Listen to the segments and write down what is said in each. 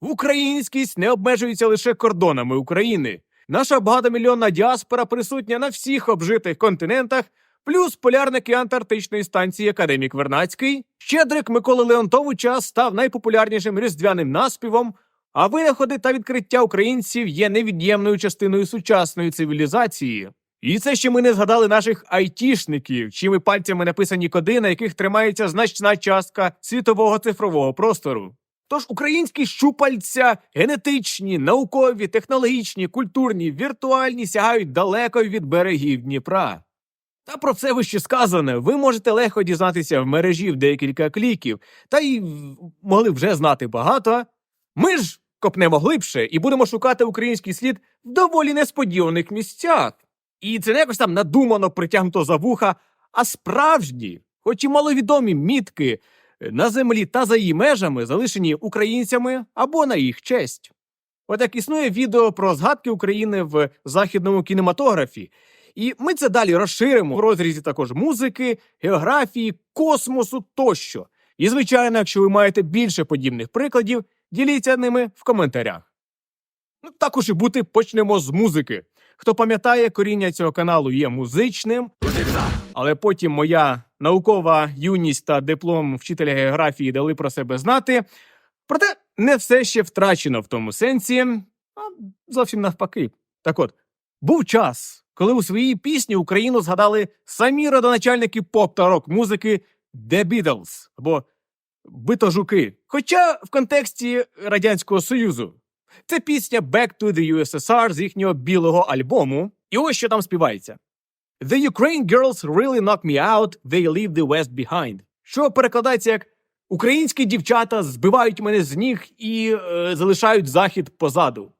Українськість не обмежується лише кордонами України. Наша багатомільйонна діаспора присутня на всіх обжитих континентах, плюс полярники антарктичної станції Академік Вернацький. Щедрик Миколи Леонтовича став найпопулярнішим різдвяним наспівом. А винаходи та відкриття українців є невід'ємною частиною сучасної цивілізації. І це ще ми не згадали наших айтішників, чими пальцями написані коди, на яких тримається значна частка світового цифрового простору. Тож українські щупальця генетичні, наукові, технологічні, культурні, віртуальні сягають далеко від берегів Дніпра. Та про це вище сказане, ви можете легко дізнатися в мережі в декілька кліків, та й могли вже знати багато. Ми ж копнемо глибше і будемо шукати український слід в доволі несподіваних місцях. І це не якось там надумано притягнуто за вуха, а справжні, хоч і маловідомі мітки на землі та за її межами, залишені українцями або на їх честь. Отак існує відео про згадки України в західному кінематографі. І ми це далі розширимо в розрізі також музики, географії, космосу тощо. І, звичайно, якщо ви маєте більше подібних прикладів, діліться ними в коментарях. Ну, також і бути почнемо з музики. Хто пам'ятає, коріння цього каналу є музичним, але потім моя наукова юність та диплом вчителя географії дали про себе знати. Проте не все ще втрачено в тому сенсі, а зовсім навпаки. Так от, був час, коли у своїй пісні Україну згадали самі родоначальники поп та рок-музики The Beatles або Битожуки. Хоча в контексті Радянського Союзу. Це пісня Back to the USSR з їхнього білого альбому. І ось що там співається. The Ukraine girls really knock me out, they leave the West behind. Що перекладається як Українські дівчата збивають мене з ніг і е, залишають захід позаду.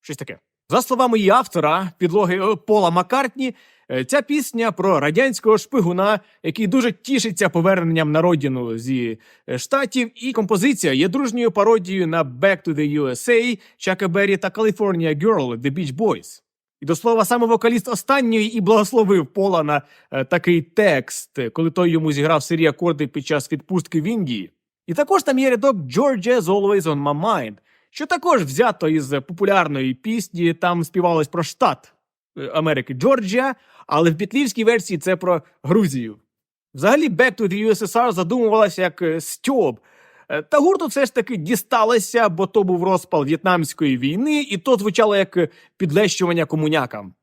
Щось таке. За словами її автора, підлоги е, Пола Маккартні, е, ця пісня про радянського шпигуна, який дуже тішиться поверненням на родину зі е, штатів, і композиція є дружньою пародією на Back to the USA, Чака Беррі та California Girl The Beach Boys. І до слова, саме вокаліст останньої і благословив Пола на е, такий текст, коли той йому зіграв сирі акорди під час відпустки в Індії. І також там є рядок Georgia's Always on My Mind, що також взято із популярної пісні, там співалось про штат е, Америки Джорджія, але в бітлівській версії це про Грузію. Взагалі, Back to the USSR задумувалася як е, стьоб. Е, Та гурту все ж таки дісталося, бо то був розпал В'єтнамської війни, і то звучало як підлещування комунякам.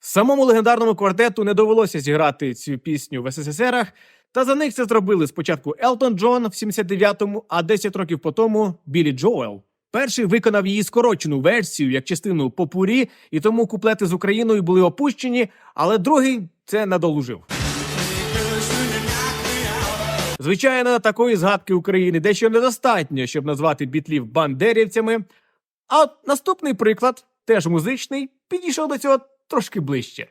Самому легендарному квартету не довелося зіграти цю пісню в СССРах, та за них це зробили спочатку Елтон Джон в 79-му, а 10 років по тому Білі Джоел. Перший виконав її скорочену версію як частину попурі, і тому куплети з Україною були опущені, але другий це надолужив. Звичайно, такої згадки України дещо недостатньо, щоб назвати бітлів бандерівцями. А от наступний приклад, теж музичний, підійшов до цього трошки ближче.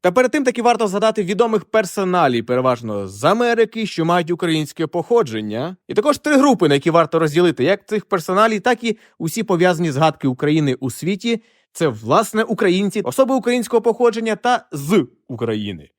Та перед тим таки варто згадати відомих персоналій, переважно з Америки, що мають українське походження. І також три групи, на які варто розділити як цих персоналій, так і усі пов'язані згадки України у світі. Це власне українці, особи українського походження та з України.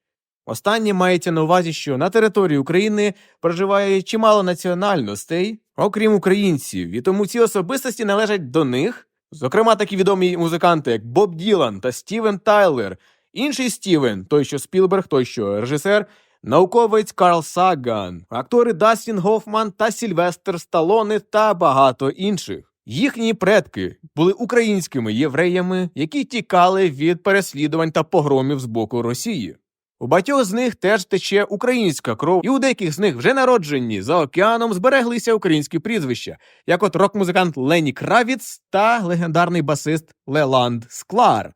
Останнє мається на увазі, що на території України проживає чимало національностей, окрім українців, і тому ці особистості належать до них. Зокрема, такі відомі музиканти, як Боб Ділан та Стівен Тайлер, інший Стівен, той, що Спілберг, той, що режисер, науковець Карл Саган, актори Дастін Гофман та Сільвестр Сталоне та багато інших. Їхні предки були українськими євреями, які тікали від переслідувань та погромів з боку Росії. У багатьох з них теж тече українська кров, і у деяких з них вже народжені за океаном збереглися українські прізвища, як от рок-музикант Лені Кравіц та легендарний басист Леланд Склар.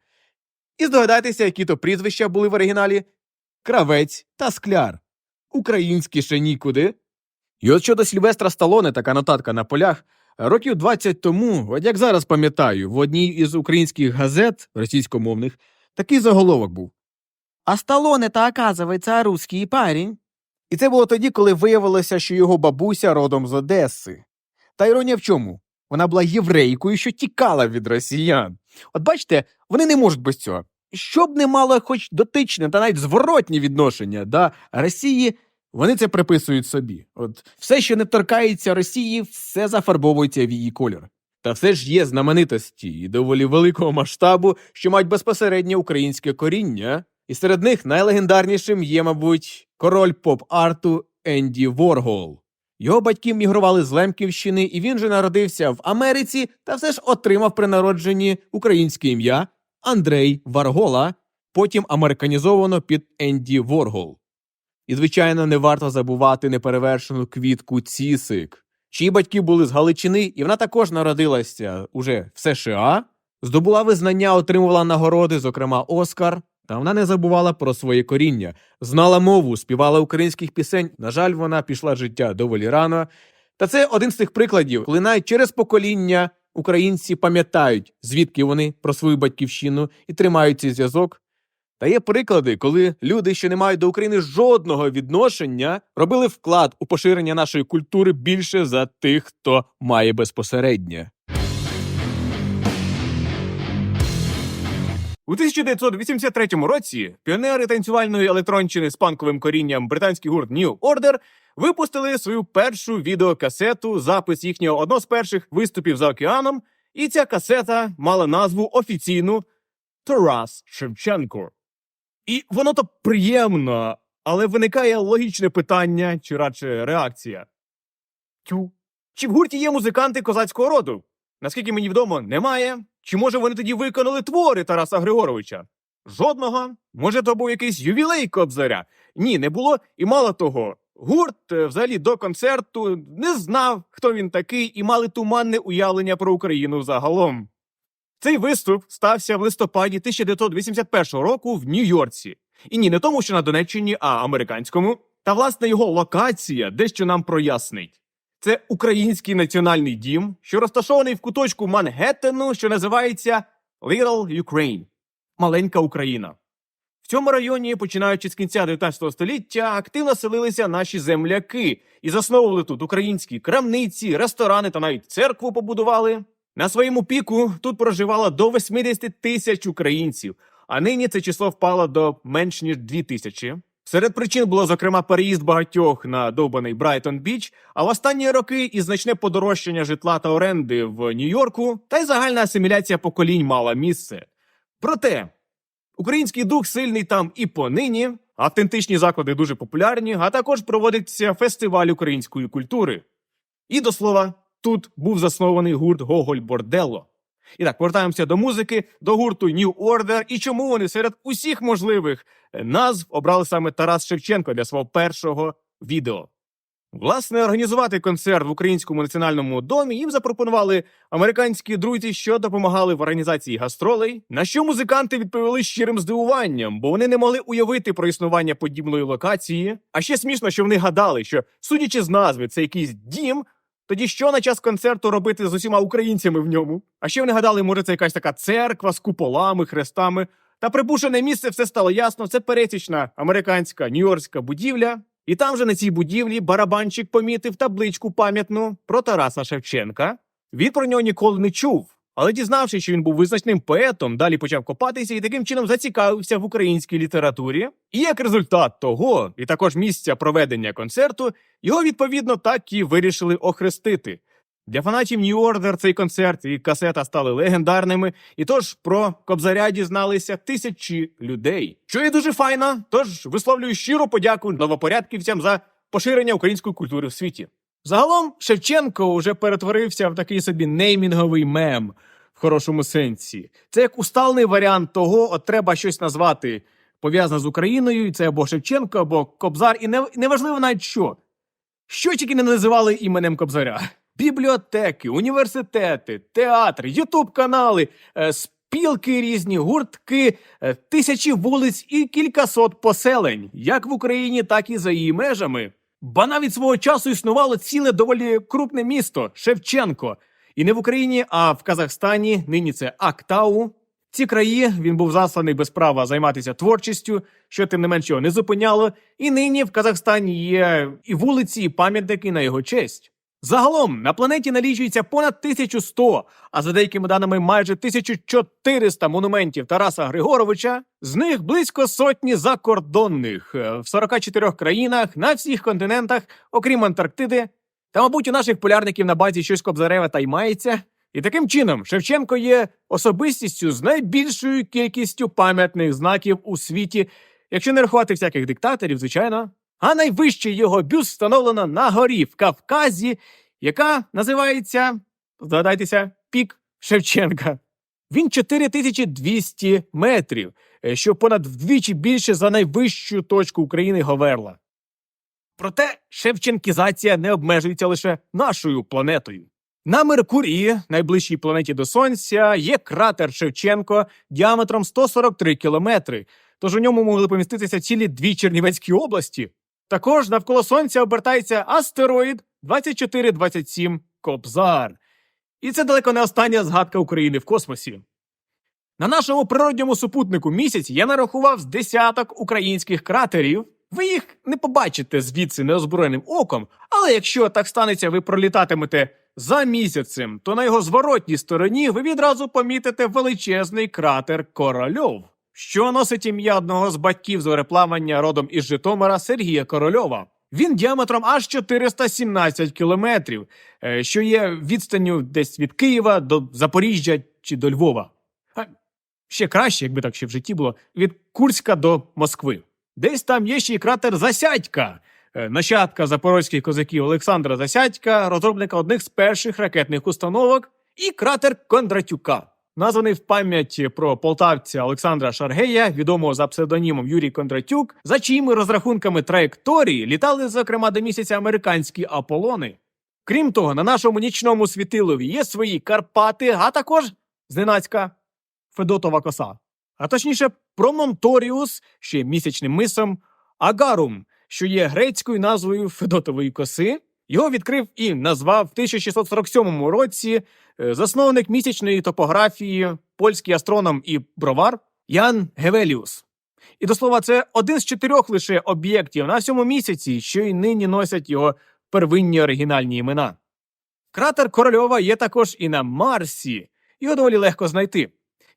І здогадайтеся, які то прізвища були в оригіналі Кравець та Скляр. Українські ще нікуди. І от щодо Сільвестра Сталоне, така нотатка на полях. Років 20 тому, от як зараз пам'ятаю, в одній із українських газет російськомовних такий заголовок був. А Сталоне-то, оказывается, русский парень. І це було тоді, коли виявилося, що його бабуся родом з Одеси. Та іронія в чому? Вона була єврейкою, що тікала від росіян. От бачите, вони не можуть без цього. Щоб не мало хоч дотичне та навіть зворотні відношення до Росії, вони це приписують собі. От все, що не торкається Росії, все зафарбовується в її кольор. Та все ж є знаменитості і доволі великого масштабу, що мають безпосереднє українське коріння, і серед них найлегендарнішим є, мабуть, король поп-арту Енді Воргол. Його батьки мігрували з Лемківщини, і він же народився в Америці та все ж отримав при народженні українське ім'я Андрей Варгола, потім американізовано під Енді Воргол. І, звичайно, не варто забувати неперевершену квітку Цісик, чиї батьки були з Галичини, і вона також народилася уже в США, здобула визнання, отримувала нагороди, зокрема Оскар. Та вона не забувала про своє коріння, знала мову, співала українських пісень. На жаль, вона пішла життя доволі рано. Та це один з тих прикладів, коли навіть через покоління українці пам'ятають, звідки вони про свою батьківщину і тримають цей зв'язок. Та є приклади, коли люди, що не мають до України жодного відношення, робили вклад у поширення нашої культури більше за тих, хто має безпосереднє. У 1983 році піонери танцювальної електронщини з панковим корінням британський гурт New Order випустили свою першу відеокасету, запис їхнього одного з перших виступів за океаном, і ця касета мала назву офіційну Тарас Шевченко. І воно то приємно, але виникає логічне питання, чи радше реакція. Тю. Чи в гурті є музиканти козацького роду? Наскільки мені відомо, немає. Чи може вони тоді виконали твори Тараса Григоровича? Жодного. Може, то був якийсь ювілей Кобзаря? Ні, не було. І мало того, гурт е, взагалі до концерту не знав, хто він такий, і мали туманне уявлення про Україну загалом. Цей виступ стався в листопаді 1981 року в Нью-Йорці. І ні, не тому, що на Донеччині, а американському. Та власне його локація дещо нам прояснить. Це український національний дім, що розташований в куточку Мангеттену, що називається Little Ukraine маленька Україна. В цьому районі, починаючи з кінця 19 століття, активно селилися наші земляки і засновували тут українські крамниці, ресторани та навіть церкву побудували. На своєму піку тут проживало до 80 тисяч українців, а нині це число впало до менш ніж 2 тисячі. Серед причин було, зокрема, переїзд багатьох на довбаний Брайтон Біч, а в останні роки і значне подорожчання житла та оренди в Нью-Йорку, та й загальна асиміляція поколінь мала місце. Проте український дух сильний там і понині, автентичні заклади дуже популярні, а також проводиться фестиваль української культури. І до слова, тут був заснований гурт Гоголь Борделло. І так, повертаємося до музики, до гурту New Order і чому вони серед усіх можливих назв обрали саме Тарас Шевченко для свого першого відео. Власне, організувати концерт в Українському національному домі їм запропонували американські друзі, що допомагали в організації гастролей. На що музиканти відповіли щирим здивуванням, бо вони не могли уявити про існування подібної локації. А ще смішно, що вони гадали, що, судячи з назви, це якийсь дім. Тоді що на час концерту робити з усіма українцями в ньому? А ще вони гадали, може, це якась така церква з куполами, хрестами. Та прибушене місце, все стало ясно. Це пересічна американська нью-йоркська будівля. І там же на цій будівлі барабанчик помітив табличку пам'ятну про Тараса Шевченка. Він про нього ніколи не чув. Але дізнавшись, що він був визначним поетом, далі почав копатися і таким чином зацікавився в українській літературі. І як результат того, і також місця проведення концерту, його відповідно так і вирішили охрестити. Для фанатів New Order цей концерт і касета стали легендарними, і тож про Кобзаря дізналися тисячі людей. Що є дуже файно, тож висловлюю щиру подяку новопорядківцям за поширення української культури в світі. Загалом Шевченко вже перетворився в такий собі неймінговий мем в хорошому сенсі. Це як усталений варіант того, от треба щось назвати пов'язане з Україною, і це або Шевченко, або Кобзар, і не, неважливо навіть що. Що тільки не називали іменем Кобзаря. Бібліотеки, університети, театри, ютуб-канали, е, спілки різні, гуртки, е, тисячі вулиць і кількасот поселень, як в Україні, так і за її межами. Ба навіть свого часу існувало ціле доволі крупне місто Шевченко. І не в Україні, а в Казахстані. Нині це Актау. Ці краї він був засланий без права займатися творчістю, що тим не менш його не зупиняло. І нині в Казахстані є і вулиці, і пам'ятники на його честь. Загалом на планеті налічується понад 1100, а за деякими даними майже 1400 монументів Тараса Григоровича. З них близько сотні закордонних е, в 44 країнах на всіх континентах, окрім Антарктиди. Та, мабуть, у наших полярників на базі щось кобзареве та й мається. І таким чином Шевченко є особистістю з найбільшою кількістю пам'ятних знаків у світі, якщо не рахувати всяких диктаторів, звичайно. А найвищий його бюст встановлено на горі в Кавказі, яка називається, здогадайтеся, Пік Шевченка. Він 4200 метрів, е, що понад вдвічі більше за найвищу точку України Говерла. Проте Шевченкізація не обмежується лише нашою планетою. На Меркурії, найближчій планеті до Сонця, є кратер Шевченко діаметром 143 кілометри, тож у ньому могли поміститися цілі дві Чернівецькі області. Також навколо Сонця обертається астероїд 2427 Кобзар. І це далеко не остання згадка України в космосі. На нашому природньому супутнику місяць я нарахував з десяток українських кратерів. Ви їх не побачите звідси неозброєним оком, але якщо так станеться, ви пролітатимете за місяцем, то на його зворотній стороні ви відразу помітите величезний кратер Корольов, що носить ім'я одного з батьків зореплавання родом із Житомира Сергія Корольова. Він діаметром аж 417 кілометрів, е, що є відстанню десь від Києва до Запоріжжя чи до Львова. А ще краще, якби так ще в житті було, від Курська до Москви. Десь там є ще й кратер Засядька, е, нащадка запорозьких козаків Олександра Засядька, розробника одних з перших ракетних установок, і кратер Кондратюка, названий в пам'ять про полтавця Олександра Шаргея, відомого за псевдонімом Юрій Кондратюк, за чиїми розрахунками траєкторії літали, зокрема, до місяця американські Аполлони. Крім того, на нашому нічному світилові є свої Карпати, а також зненацька Федотова коса. А точніше, Промонторіус, є місячним мисом, Агарум, що є грецькою назвою Федотової коси. Його відкрив і назвав в 1647 році е, засновник місячної топографії, польський астроном і бровар Ян Гевеліус. І до слова, це один з чотирьох лише об'єктів на всьому місяці, що й нині носять його первинні оригінальні імена. Кратер Корольова є також і на Марсі. Його доволі легко знайти.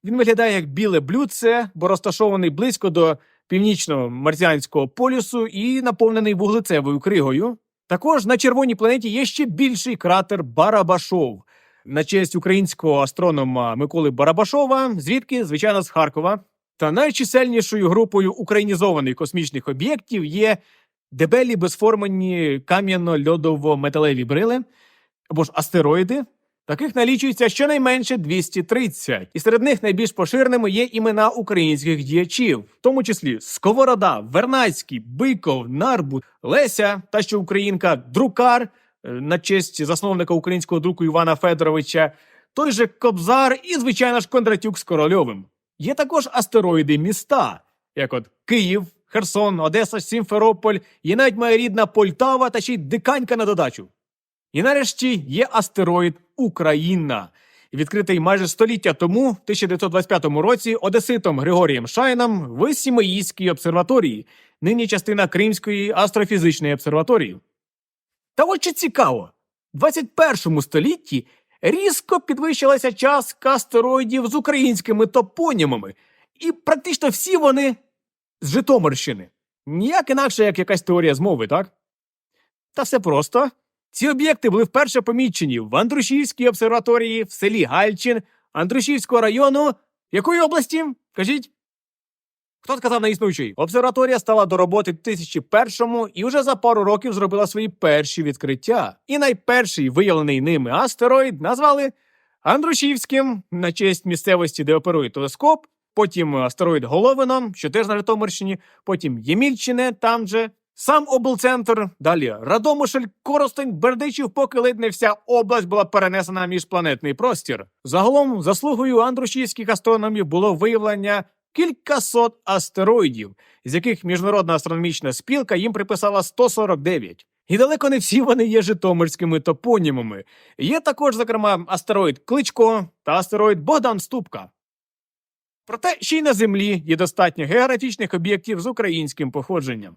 Він виглядає як біле блюдце, бо розташований близько до північного марсіанського полюсу і наповнений вуглецевою кригою. Також на червоній планеті є ще більший кратер Барабашов на честь українського астронома Миколи Барабашова, звідки, звичайно, з Харкова. Та найчисельнішою групою українізованих космічних об'єктів є дебелі безформені кам'яно-льодово-металеві брили або ж астероїди. Таких налічується щонайменше 230, і серед них найбільш поширеними є імена українських діячів, в тому числі Сковорода, Вернацький, Биков, Нарбут, Леся, та що українка, Друкар е, на честь засновника українського друку Івана Федоровича, той же Кобзар і, звичайно ж, Кондратюк з Корольовим. Є також астероїди міста, як от Київ, Херсон, Одеса, Сімферополь, є навіть моя рідна Полтава та ще й Диканька на додачу. І нарешті є астероїд Україна, відкритий майже століття тому, в 1925 році, одеситом Григорієм Шайном в Сімеїській обсерваторії, нині частина Кримської астрофізичної обсерваторії. Та от що цікаво, в 21 столітті різко підвищилася частка астероїдів з українськими топонімами, і практично всі вони з Житомирщини. Ніяк інакше, як якась теорія змови, так? Та все просто. Ці об'єкти були вперше помічені в Андрушівській обсерваторії в селі Гальчин Андрушівського району. Якої області? Кажіть? Хто сказав на існуючий? Обсерваторія стала до роботи в 2001-му і вже за пару років зробила свої перші відкриття. І найперший виявлений ними астероїд назвали Андрушівським на честь місцевості, де оперує телескоп. Потім астероїд Головино, що теж на Житомирщині, потім Ємільчине, там же Сам облцентр, далі Радомишль, Коростень, Бердичів, поки ледь не вся область була перенесена в міжпланетний простір. Загалом, заслугою андрушівських астрономів було виявлення кількасот астероїдів, з яких міжнародна астрономічна спілка їм приписала 149. І далеко не всі вони є житомирськими топонімами. Є також, зокрема, астероїд Кличко та астероїд Богдан Ступка. Проте ще й на Землі є достатньо географічних об'єктів з українським походженням.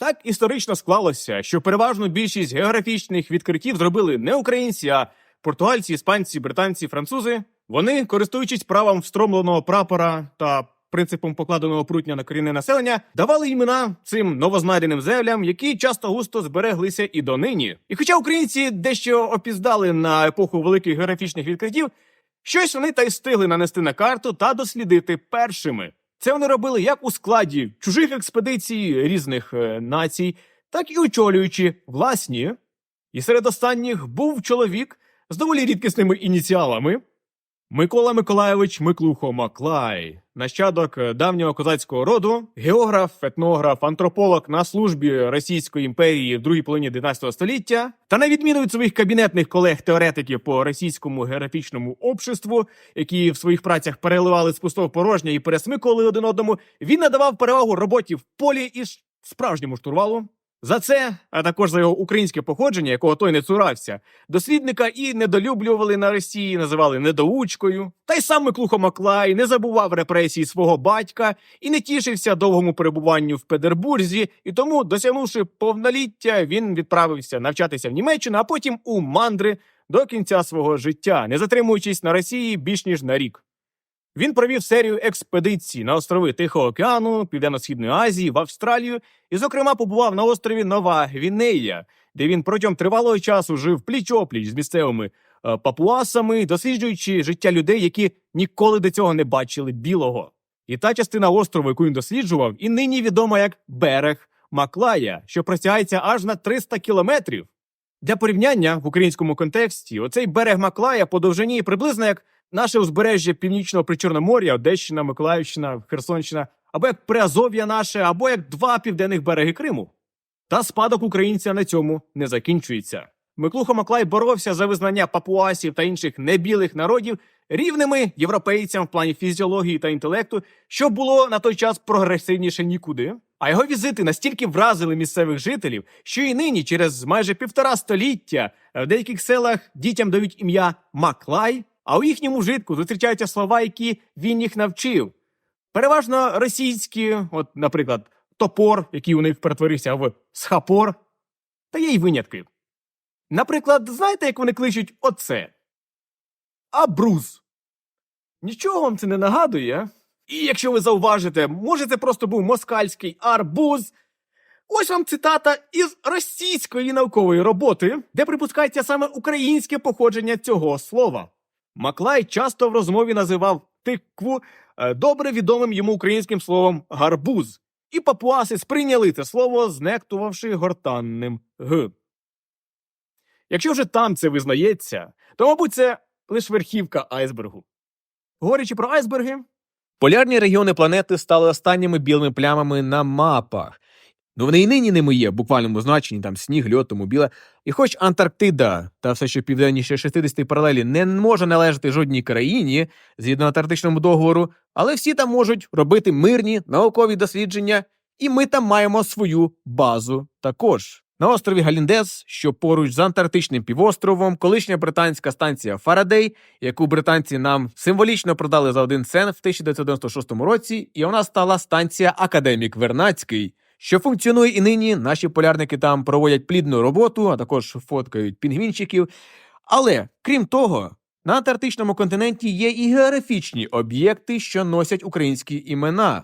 Так історично склалося, що переважну більшість географічних відкриттів зробили не українці, а португальці, іспанці, британці, французи. Вони, користуючись правом встромленого прапора та принципом покладеного прутня на корінне населення, давали імена цим новознайденим землям, які часто густо збереглися і донині. І хоча українці дещо опіздали на епоху великих географічних відкриттів, щось вони та й встигли нанести на карту та дослідити першими. Це вони робили як у складі чужих експедицій різних е, націй, так і очолюючи власні. І серед останніх був чоловік з доволі рідкісними ініціалами Микола Миколайович Миклухо Маклай, нащадок е, давнього козацького роду, географ, етнограф, антрополог на службі Російської імперії в другій половині 19 століття, та на відміну від своїх кабінетних колег-теоретиків по російському географічному обществу, які в своїх працях переливали з пустого в порожнє і пересмикували один одному, він надавав перевагу роботі в полі і справжньому штурвалу. За це, а також за його українське походження, якого той не цурався, дослідника і недолюблювали на Росії, називали недоучкою. Та й сам Миклухо Маклай не забував репресій свого батька і не тішився довгому перебуванню в Петербурзі, і тому, досягнувши повноліття, він відправився навчатися в Німеччину, а потім у мандри до кінця свого життя, не затримуючись на Росії більш ніж на рік. Він провів серію експедицій на острови Тихого океану, Південно-Східної Азії, в Австралію і, зокрема, побував на острові Нова Гвінея, де він протягом тривалого часу жив пліч-опліч з місцевими е, папуасами, досліджуючи життя людей, які ніколи до цього не бачили білого. І та частина острову, яку він досліджував, і нині відома як берег Маклая, що простягається аж на 300 кілометрів. Для порівняння в українському контексті оцей берег Маклая по довжині приблизно як наше узбережжя північного Причорномор'я, Одещина, Миколаївщина, Херсонщина, або як Приазов'я наше, або як два південних береги Криму. Та спадок українця на цьому не закінчується. Миклухо Маклай боровся за визнання папуасів та інших небілих народів рівними європейцям в плані фізіології та інтелекту, що було на той час прогресивніше нікуди. А його візити настільки вразили місцевих жителів, що і нині, через майже півтора століття, в деяких селах дітям дають ім'я Маклай, а у їхньому вжитку зустрічаються слова, які він їх навчив. Переважно російські, от, наприклад, топор, який у них перетворився в схапор, та є й винятки. Наприклад, знаєте, як вони кличуть оце? Абруз. Нічого вам це не нагадує? І якщо ви зауважите, може це просто був москальський арбуз. Ось вам цитата із російської наукової роботи, де припускається саме українське походження цього слова. Маклай часто в розмові називав тикву е, добре відомим йому українським словом гарбуз, і папуаси сприйняли це слово, знектувавши гортанним г. Якщо вже там це визнається, то, мабуть, це лише верхівка айсбергу. Говорячи про айсберги, Полярні регіони планети стали останніми білими плямами на мапах. Ну вони і нині ними є в буквальному значенні, там сніг, льот, тому біле. І хоч Антарктида та все, що південніше 60 паралелі, не може належати жодній країні згідно Антарктичному договору, але всі там можуть робити мирні наукові дослідження, і ми там маємо свою базу також. На острові Галіндес, що поруч з Антарктичним півостровом, колишня британська станція Фарадей, яку британці нам символічно продали за один цент в 1996 році, і вона стала станція Академік Вернацький, що функціонує і нині. Наші полярники там проводять плідну роботу, а також фоткають пінгвінчиків. Але крім того, на антарктичному континенті є і географічні об'єкти, що носять українські імена.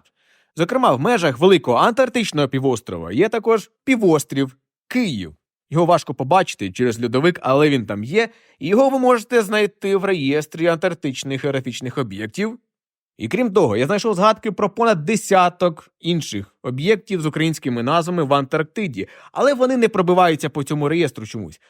Зокрема, в межах великого антарктичного півострова є також півострів Київ. Його важко побачити через льодовик, але він там є, і його ви можете знайти в реєстрі антарктичних географічних об'єктів. І крім того, я знайшов згадки про понад десяток інших об'єктів з українськими назвами в Антарктиді, але вони не пробиваються по цьому реєстру чомусь.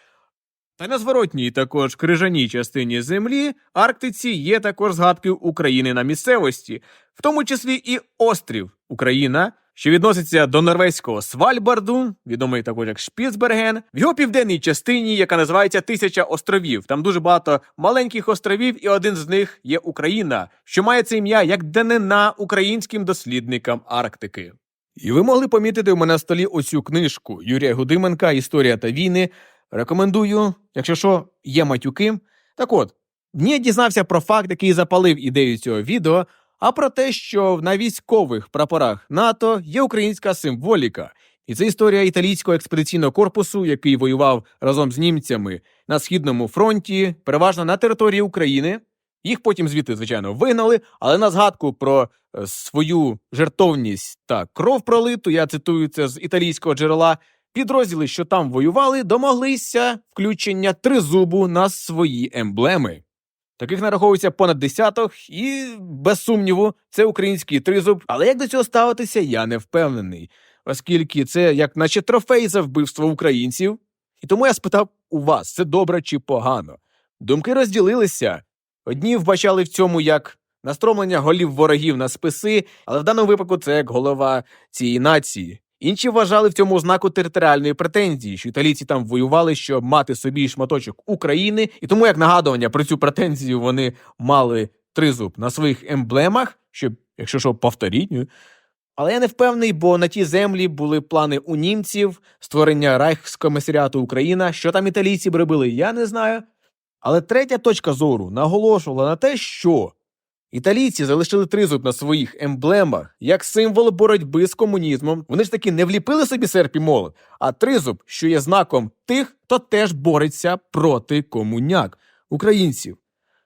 Та на зворотній також крижаній частині землі Арктиці є також згадки України на місцевості, в тому числі і острів Україна, що відноситься до норвезького Свальбарду, відомий також як Шпіцберген, в його південній частині, яка називається Тисяча островів. Там дуже багато маленьких островів, і один з них є Україна, що має це ім'я як данина українським дослідникам Арктики. І ви могли помітити у мене на столі оцю книжку Юрія Гудименка Історія та війни. Рекомендую, якщо що, є матюки. Так от, ні, я дізнався про факт, який запалив ідею цього відео, а про те, що на військових прапорах НАТО є українська символіка. І це історія італійського експедиційного корпусу, який воював разом з німцями на східному фронті, переважно на території України. Їх потім звідти, звичайно, вигнали, але на згадку про е, свою жертовність та кров пролиту, я цитую це з італійського джерела, підрозділи, що там воювали, домоглися включення тризубу на свої емблеми. Таких нараховується понад десяток, і без сумніву, це український тризуб. Але як до цього ставитися, я не впевнений, оскільки це як наче трофей за вбивство українців. І тому я спитав у вас, це добре чи погано. Думки розділилися. Одні вбачали в цьому як настромлення голів ворогів на списи, але в даному випадку це як голова цієї нації. Інші вважали в цьому ознаку територіальної претензії, що італійці там воювали, щоб мати собі шматочок України, і тому як нагадування про цю претензію вони мали тризуб на своїх емблемах, щоб, якщо що, повторіть. Але я не впевнений, бо на ті землі були плани у німців, створення Райхскомісаріату Україна. Що там італійці б робили, я не знаю. Але третя точка зору наголошувала на те, що італійці залишили тризуб на своїх емблемах як символ боротьби з комунізмом. Вони ж таки не вліпили собі серп і молот, а тризуб, що є знаком тих, хто теж бореться проти комуняк українців.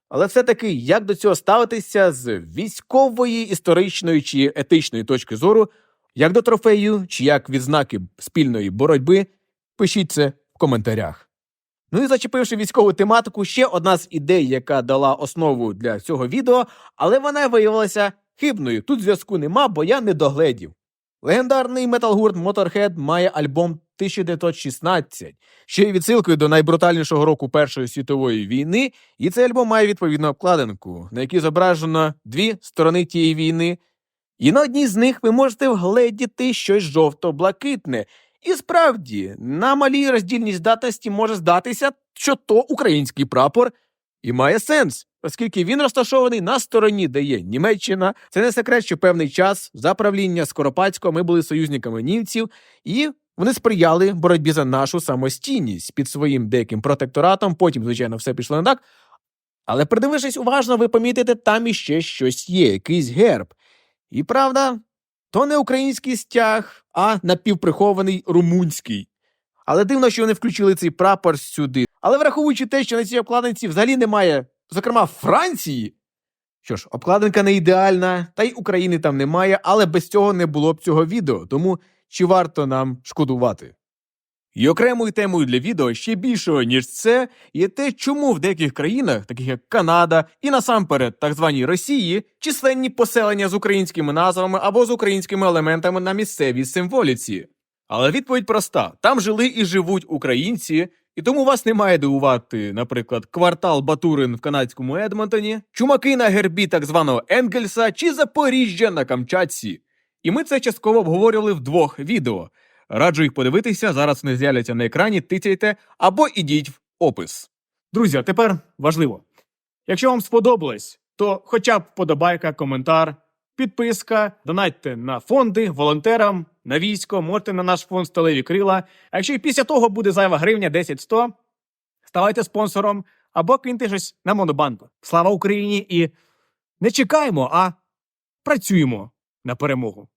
Але все-таки як до цього ставитися з військової, історичної чи етичної точки зору, як до трофею, чи як відзнаки спільної боротьби, пишіть це в коментарях. Ну і зачепивши військову тематику, ще одна з ідей, яка дала основу для цього відео, але вона виявилася хибною. Тут зв'язку нема, бо я не догледів. Легендарний металгурт Motorhead має альбом 1916, що є відсилкою до найбрутальнішого року Першої світової війни, і цей альбом має відповідну обкладинку, на якій зображено дві сторони тієї війни. І на одній з них ви можете вгледіти щось жовто-блакитне. І справді, на малій роздільній здатності може здатися, що то український прапор, і має сенс, оскільки він розташований на стороні, де є Німеччина. Це не секрет, що певний час за правління Скоропадського ми були союзниками німців, і вони сприяли боротьбі за нашу самостійність під своїм деяким протекторатом. Потім, звичайно, все пішло не так. Але придивившись уважно, ви помітите, там іще щось є, якийсь герб. І правда, то не український стяг, а напівприхований румунський. Але дивно, що вони включили цей прапор сюди. Але враховуючи те, що на цій обкладинці взагалі немає, зокрема, Франції. Що ж, обкладинка не ідеальна, та й України там немає, але без цього не було б цього відео, тому чи варто нам шкодувати? І окремою темою для відео ще більшого, ніж це, є те, чому в деяких країнах, таких як Канада і насамперед так званій Росії, численні поселення з українськими назвами або з українськими елементами на місцевій символіці. Але відповідь проста: там жили і живуть українці, і тому вас не має дивувати, наприклад, квартал Батурин в канадському Едмонтоні, чумаки на гербі так званого Енгельса чи Запоріжжя на Камчатці. І ми це частково обговорювали в двох відео. Раджу їх подивитися, зараз вони з'являться на екрані, тицяйте або ідіть в опис. Друзі, а тепер важливо. Якщо вам сподобалось, то хоча б вподобайка, коментар, підписка, донатьте на фонди, волонтерам, на військо, можете на наш фонд сталеві крила. А якщо і після того буде зайва гривня 10-100, ставайте спонсором або киньте щось на монобанку. Слава Україні! І не чекаємо, а працюємо на перемогу.